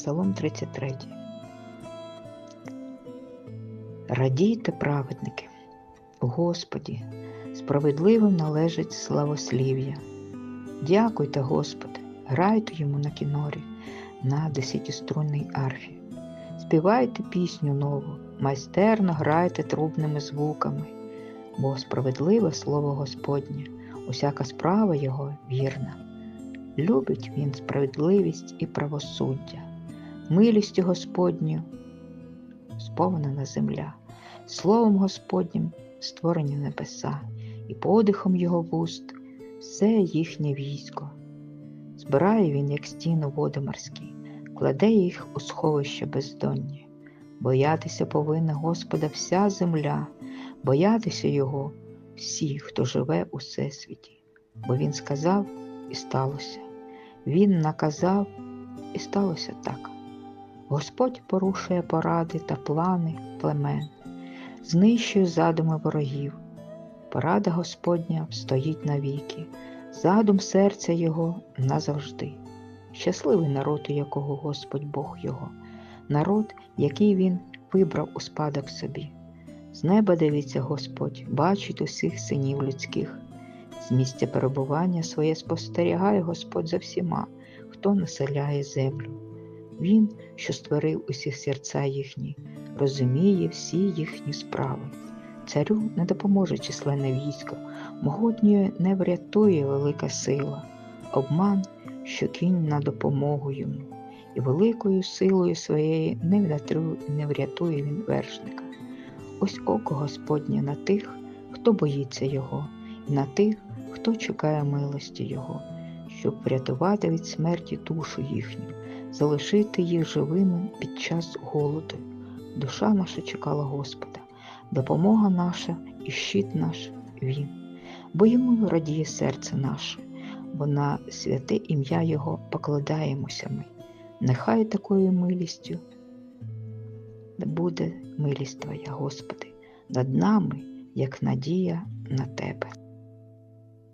Псалом 33. Радійте, праведники, Господі, справедливим належить славослів'я. Дякуйте, Господи, грайте йому на кінорі, на десятиструнній арфі. Співайте пісню нову, майстерно грайте трубними звуками, бо справедливе слово Господнє, усяка справа Його вірна. Любить він справедливість і правосуддя, милістю Господню сповнена земля, словом Господнім створені небеса, і подихом його вуст все їхнє військо. Збирає він, як стіну води морські, кладе їх у сховище бездонні. Боятися повинна Господа вся земля, боятися Його всі, хто живе у всесвіті. Бо Він сказав і сталося. Він наказав і сталося так. Господь порушує поради та плани племен, знищує задуми ворогів. Порада Господня стоїть навіки, задум серця Його назавжди. Щасливий народ, у якого Господь Бог Його, народ, який Він вибрав у спадок собі. З неба дивиться Господь, бачить усіх синів людських. З місця перебування своє спостерігає Господь за всіма, хто населяє землю. Він, що створив усі серця їхні, розуміє всі їхні справи. Царю не допоможе численне військо, могутньою не врятує велика сила, обман, що кінь на допомогу йому, і великою силою врятує, не врятує він вершника. Ось око Господнє на тих, хто боїться Його, і на тих, хто чекає милості Його, щоб врятувати від смерті душу їхню, залишити їх живими під час голоду. Душа наша чекала Господа, допомога наша і щит наш Він, бо йому радіє серце наше, бо на святе ім'я Його покладаємося ми. Нехай такою милістю буде милість Твоя, Господи, над нами, як надія на Тебе.